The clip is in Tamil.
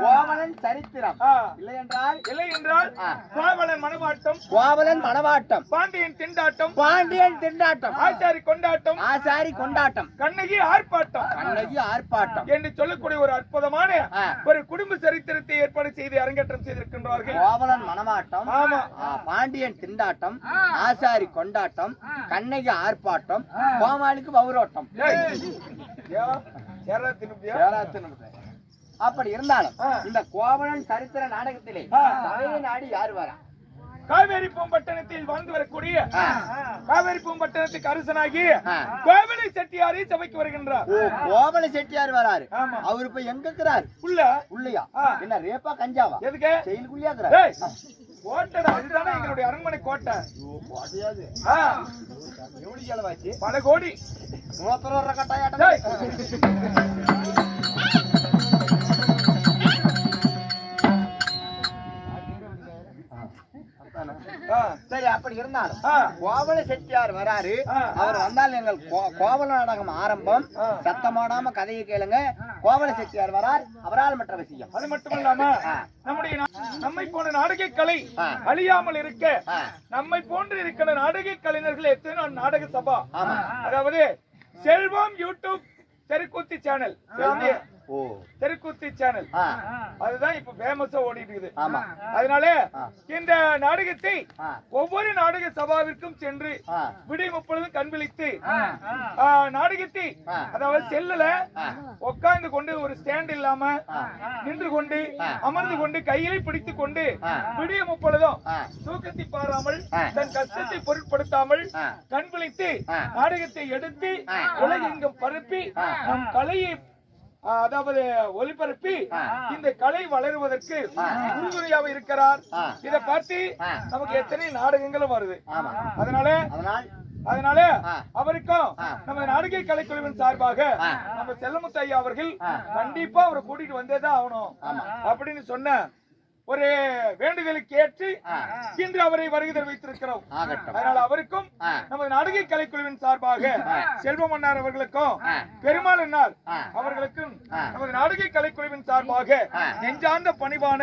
கோவலன் சரித்திரம். இல்லை என்றால் இல்லை என்றால். கோவலன் மனவாட்டம் கோவலன் மணவாட்டம் பாண்டியன் திண்டாட்டம். பாண்டியன் திண்டாட்டம். ஆச்சாரி கொண்டாட்டம். ஆசாரி கொண்டாட்டம். கண்ணகி ஆர்ப்பாட்டம். கண்ணகி ஆர்ப்பாட்டம். என்று சொல்லக்கூடிய ஒரு அற்புதமான. ஒரு குடும்ப சரித்திரத்தை ஏற்பாடு செய்து அரங்கேற்றம் செய்திருக்கின்றார்கள். கோவலன் மணவாட்டம் ஆமா. பாண்டியன் திண்டாட்டம். ஆசாரி கொண்டாட்டம். கண்ணகி ஆர்ப்பாட்டம். கோமாளிக்கு பௌரோட்டம். ஏய், யா, சேரா திரும்பியா? அப்படி இருந்தாலும். இந்த கோவலன் சரித்திர நாடகத்திலே. சபையை நாடி யார் வரா காவேரி பூம்பட்டணத்தில் வாழ்ந்து வரக்கூடிய. காவேரி பூம்பட்டணத்துக்கு அரசனாகி. கோவிலை செட்டியாரை சபைக்கு வருகின்றார் கோவல செட்டியார் வராரு. அவர் இப்ப எங்க இருக்கிறார் உள்ள உள்ளையா. என்ன ரேப்பா கஞ்சாவா எதுக்கு செயலுக்குள்ளயா இருக்கிறார் கோட்டைடா இதுதானே எங்களுடைய அரண்மனை கோட்டை கோட்டையாது. ஆ, எவ்வளவு செலவாச்சு பல கோடி டேய். கட்டாயாட்டம் சரி அப்படி இருந்தாலும் ஆ. கோவல செட்டியார் வராரு. அவர் வந்தால் எங்கள் கோவல நாடகம் ஆரம்பம். சத்தமாடாம கதையை கேளுங்க கோவல செட்டியார் வரார் அவரால் மற்ற விஷயம் அது மட்டுமல்லாம ஆ. நம்முடைய நம்மை போன்ற நாடக கலை. அழியாமல் இருக்க. நம்மை போன்று இருக்கிற நாடக கலைஞர்கள் எத்தனை நாடக சபா. அதாவது செல்வம் யூடியூப் தெருக்கூத்தி சேனல் தெருக்கூத்தி சேனல் அதுதான் இப்ப ஃபேமஸா ஓடிட்டு இருக்குது அதனால. இந்த நாடகத்தை ஒவ்வொரு நாடக சபாவிற்கும் சென்று ஆ விடை முப்பொழுதும் கண் விழித்து ஆ, நாடகத்தை. அதாவது செல்லுல. உட்கார்ந்து கொண்டு ஒரு ஸ்டாண்ட் இல்லாம. நின்று கொண்டு. அமர்ந்து கொண்டு கையிலே பிடித்துக் கொண்டு. விடிய முப்பொழுதும். தூக்கத்தை பாராமல். தன் கஷ்டத்தை பொருட்படுத்தாமல் ஆ. கண் விழித்து ஆ. நாடகத்தை எடுத்து. உலகெங்கும் பரப்பி. நம் கலையை அதாவது ஒளிபரப்பி. இந்த கலை வளருவதற்கு. உறுதுணையாக இருக்கிறார். இத பார்த்து. நமக்கு எத்தனை நாடகங்களும் வருது அதனால அதனால். அவருக்கும். நம்ம நாடக கலைக்குழுவின் சார்பாக. நம்ம செல்லமுத்து ஐயா அவர்கள். கண்டிப்பா அவரை கூட்டிட்டு வந்தேதான் ஆகணும். அப்படின்னு சொன்ன ஒரு வேண்டுதலுக்கு ஏற்று. இன்று அவரை வருகை தெரிவித்திருக்கிறோம் ஆகட்டும் அதனால அவருக்கும். நமது நாடக கலைக்குழுவின் சார்பாக ஆ. செல்வம் அண்ணார் அவர்களுக்கும். பெருமாள் அண்ணார். அவர்களுக்கும். நமது நாடக கலைக்குழுவின் சார்பாக. நெஞ்சார்ந்த பணிவான